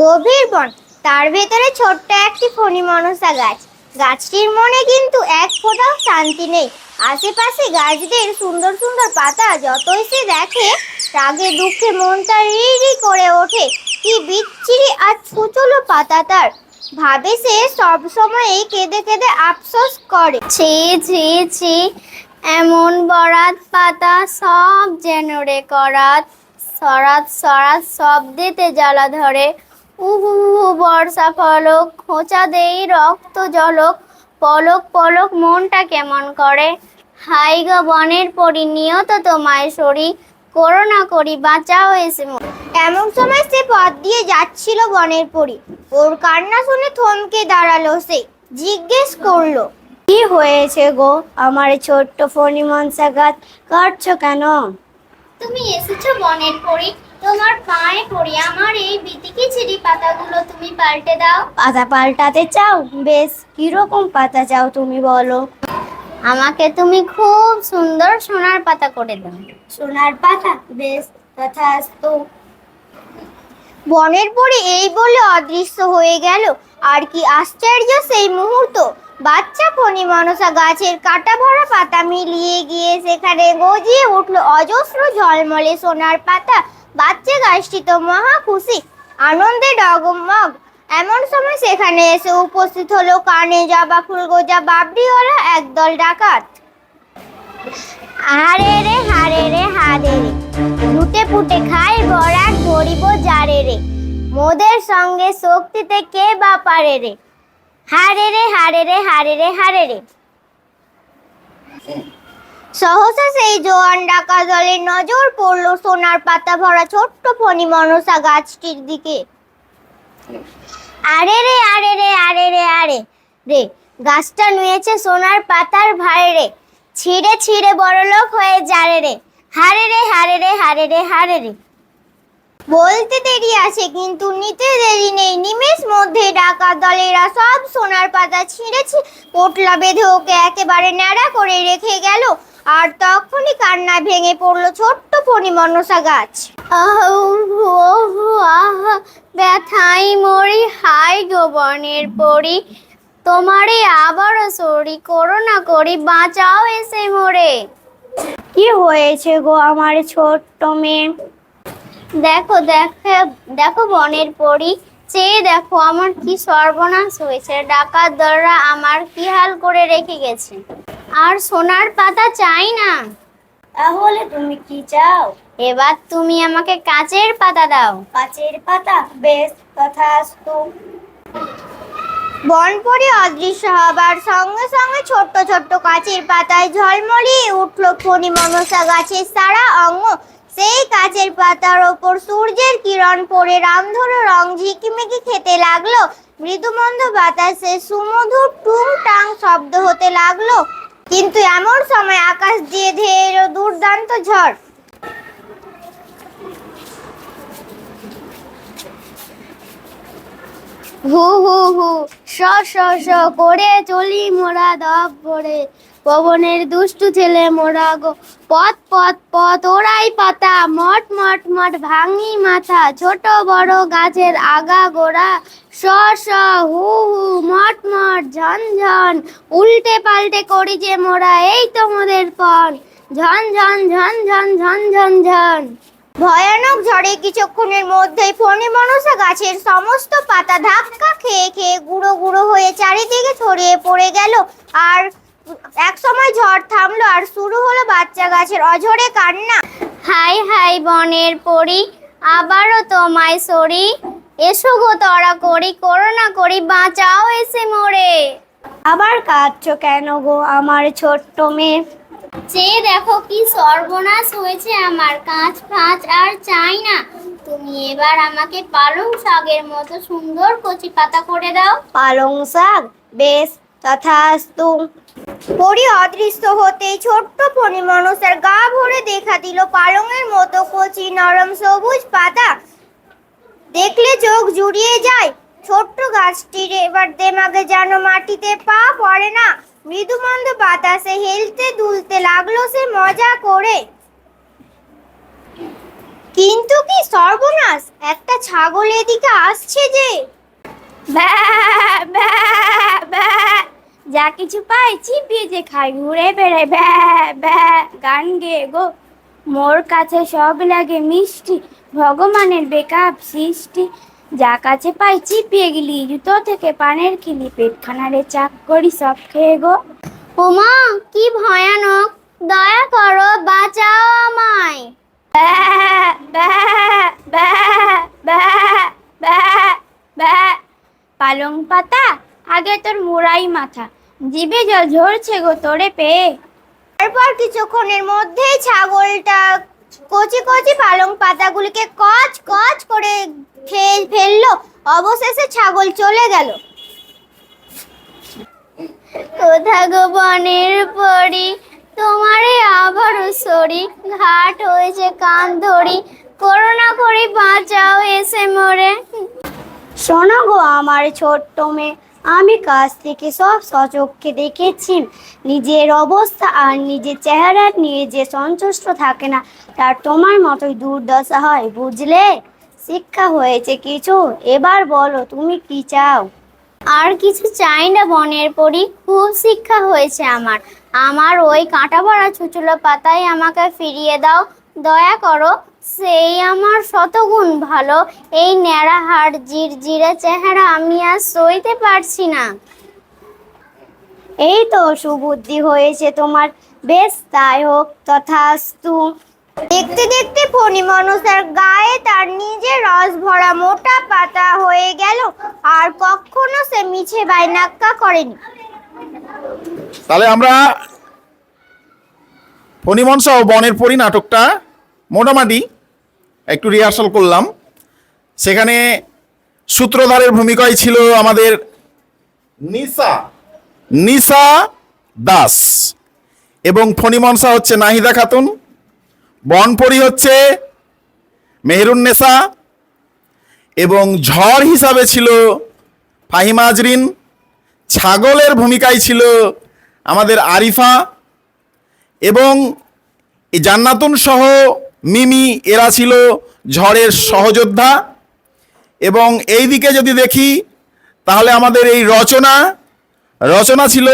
গভীর বন। তার ভেতরে ছোট্ট একটি ফণি মনসা গাছ। গাছটির মনে কিন্তু এক ফোঁটাও শান্তি নেই। আশেপাশে গাছদের সুন্দর সুন্দর পাতা যতই সে দেখে, রাগে, দুঃখে মনটা রি করে ওঠে। কি বিচ্ছিরি আর ছুচলো পাতা তার। ভাবে সে সব সময় কেঁদে কেঁদে আফসোস করে। ছি ছি ছি, এমন বরাত পাতা সব যেন রে করাত। সরাত সরাত, শব্দেতে জ্বালা ধরে। উহু বর্ষা ফলক খোঁচা দেই রক্ত জলক পলক পলক মনটা কেমন করে? হাই গো বনের পরি, নিয়ত তোমায় সরি করোনা করি, বাঁচাও এসে। এমন সময় সে পথ দিয়ে যাচ্ছিল বনের পরি। ওর কান্না শুনে থমকে দাঁড়াল সে, জিজ্ঞেস করল, কি হয়েছে গো? আমার ছোট্ট ফণি মনসা গাছ কাটছো কেন? তুমি এসেছ বনের পরি, তোমার পায়ে পড়ি, আমার এই বিতিকে ছিড়ি পাতাগুলো তুমি পাল্টে দাও। পাতা পাল্টাতে চাও? বেশ কীরকম পাতা চাও তুমি বলো? আমাকে তুমি খুব সুন্দর সোনার পাতা করে দাও। সোনার পাতা? বেশ তথাস্তু। বনের পরে এই বলে অদৃশ্য হয়ে গেল। আর কি আশ্চর্য সেই মুহূর্ত। বাচ্চা ফণি মনসা গাছের কাটা ভরা পাতা মিলিয়ে গিয়ে সেখানে গজিয়ে উঠল অজস্র ঝলমলে সোনার পাতা। বাচ্চা গাছটি তো মহা খুশি। আনন্দে ডগমগ। এমন সময় সেখানে এসে উপস্থিত হলো কানে জবা ফুল গোজা বাবরিওয়ালা একদল ডাকাত। আরে রে, হারে রে হারে রে। লুটে পুটে খাই বরাক গরিব জারে রে। মোদের সঙ্গে শক্তিতে কে বা পারে রে? হারে রে হারে রে হারে রে হারে রে। সহসা সেই জোয়ান ডাকা দলের নজর পড়ল সোনার পাতা ভরা ছোট্ট ফণি মনসা গাছটির দিকে। আরে রে আরে রে আরে রে আরে রে, গাছটা নুয়েছে সোনার পাতার ভারে রে। ছিঁড়ে ছিঁড়ে বড়লোক হয়ে যারে রে। হারে রে হারে রে হারে রে হারে রে। বলতে দেরি আছে, কিন্তু নিতে দেরি নেই। নিমেষ মধ্যে ডাকা দলেরা সব সোনার পাতা ছিঁড়েছে। পোটলা বেঁধে ওকে একেবারে ন্যাড়া করে রেখে গেল। আর তখনই কান্না ভেঙে পড়ল ছোট্ট ফণি মনসা গাছ। ব্যথাই মরি হাই গো বনের পরি, তোমারে আবারও সরি করোনা করি, বাঁচাও এসে মোরে। কি হয়েছে গো আমার ছোট্ট মেয়ে? দেখো দেখো দেখো বনের পরি, চেয়ে দেখো আমার কি সর্বনাশ হয়েছে, ডাকাত দলরা আমার কি হাল করে রেখে গেছে। আর সোনার পাতা চাই না। তাহলে তুমি কি চাও? এবার তুমি আমাকে কাচের পাতা দাও। কাচের পাতা? বেশ তথাস্তু। বনপরি অদৃশ্য হবার সঙ্গে সঙ্গে ছোট্ট ছোট্ট কাচের পাতায় ঝলমলিয়ে উঠল ফণি মনসা গাছের সারা অঙ্গ। সেই কাচের পাতার ওপর সূর্যের কিরণ পড়ে রামধনু রং ঝিকিমিকি খেতে লাগল। মৃদুমন্দ বাতাসে সুমধুর টুং টাং শব্দ হতে লাগল। কিন্তু এমন সময় আকাশ দিয়ে ধেয়ে এলো দুর্দান্ত ঝড়। হু হু হু স স স করে চলি মোরা দপ করে পবনের দুষ্টু ছেলে মোরা গো, পথ পথ পথ ওরাই পাতা, মট মট মট ভাঙি মাথা, ছোট বড় গাছের আগা গোড়া। স স হু হু মট মট ঝন ঝন উল্টে পাল্টে করি যে মোরা এই তো মোদের পণ। ঝন ঝন ঝন ঝন ঝন ঝন ঝন। ভয়ানক ঝড়ে কিছুক্ষণের মধ্যেই ফণি মনসা গাছের সমস্ত পাতা ধাক্কা খেয়ে খেয়ে গুঁড়ো গুঁড়ো হয়ে চারিদিকে ছড়িয়ে পড়ে গেল। আর এক সময় ঝড় থামলো আর শুরু হলো বাচ্চা গাছের অঝরে কান্না। হাই হাই বনের পরি আবারও তোমায় সরি। এসো গো তরা করি করোনা করি বাঁচাও এসে মোরে। আবার কাঁদছো কেন গো আমার ছোট্ট মেয়ে? চেয়ে দেখো কি সর্বনাশ হয়েছে আমার কাঁচ ফাঁচ আর চাই না। তুমি এবার আমাকে পালং শাকের মতো সুন্দর কচি পাতা করে দাও। পালং শাক? বেশ তথাস্তু। পরি অদৃশ্য হতেই ছোট্ট ফণি মানুষের গা ভরে দেখা দিল পালংয়ের মতো কচি নরম সবুজ পাতা। দেখলে চোখ জুড়িয়ে যায়। ছোট্ট গাছটির এবার দেমাগে যেন মাটিতে পা পড়ে না। মৃদুমন্দ বাতাসে হেলতে দুলতে লাগল সে মজা করে। কিন্তু কি সর্বনাশ, একটা ছাগল এদিকে আসছে যে। যা কিছু পাই চিপিয়ে যে খাই, ঘুরে বেড়াই। ব্যা ব্যা, গান গেয়ে গো। মোর কাছে সব লাগে মিষ্টি ভগবানের বেকাপ সৃষ্টি। যা কাছে পাই চিপিয়ে গেলি জুতো থেকে পানের খিলি পেটখানারে চাক করি সব খেয়ে গো। ওমা কি ভয়ানক দয়া করো বাঁচাও আমায়। পালং পাতা আগে তোর মোড়াই মাথা জিভে জল ঝরছে গো তোরে পেয়ে। তারপর কিছুক্ষণের মধ্যেই ছাগলটা কচি কচি পালং পাতাগুলিকে কচ কচ করে খেয়ে ফেলল। অবশেষে ছাগল চলে গেল। কোথা গো বনের পরি? তোমারে আবারও সরি। ঘাট হয়েছে কান ধরি। করোনা করি বাঁচাও এসে মরে। শোনো গো আমার ছোট্ট মেয়ে আমি কাছ থেকে সব সচক্ষে দেখেছি। নিজের অবস্থা আর নিজের চেহারা নিয়ে যে সন্তুষ্ট থাকে না তার তোমার মতোই দুর্দশা হয়, বুঝলে? শিক্ষা হয়েছে কিছু। এবার বলো, তুমি কি চাও? আর কিছু চাই না বনের পরি, খুব শিক্ষা হয়েছে আমার। আমার ওই কাঁটা ভরা ছুচুলো পাতায় আমাকে ফিরিয়ে দাও। দয়া করো সেই আমার শতগুণ ভালো। এই ন্যাড়া হাড়, জিরজিরে চেহারা আমি আর সইতে পারছি না। এই তো সুবুদ্ধি হয়েছে তোমার। বেশ, তাই হোক, তথাস্তু। দেখতে দেখতে ফণি মানুষের গায়ে তার নিজের রস ভরা মোটা পাতা হয়ে গেল। আর কখনো সে মিছে বাইনাক্কা করেনি। তাহলে আমরা ফণিমনসা ও বনের পরি নাটকটা মোটামুটি একটু রিহার্সাল করলাম। সেখানে সূত্রধারের ভূমিকায় ছিল আমাদের নিসা। নিসা দাস এবং ফণিমনসা হচ্ছে নাহিদা খাতুন বনপরি হচ্ছে মেহরুন্নেসা এবং ঝড় হিসাবে ছিল ফাহিমা আজরিন। ছাগলের ভূমিকায় ছিল আমাদের আরিফা এবং এই জান্নাতুন সহ মিমি, এরা ছিল ঝড়ের সহযোদ্ধা। এবং এই দিকে যদি দেখি, তাহলে আমাদের এই রচনা রচনা ছিল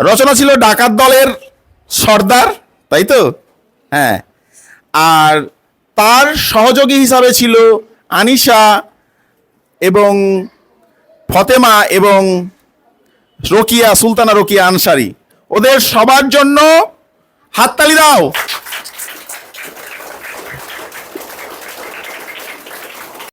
রচনা ছিল ডাকাত দলের সর্দার, তাই তো? হ্যাঁ। আর তার সহযোগী হিসাবে ছিল আনিশা এবং ফতেমা এবং রকিয়া, সুলতানা রকিয়া আনসারি। ওদের সবার জন্য হাততালি দাও।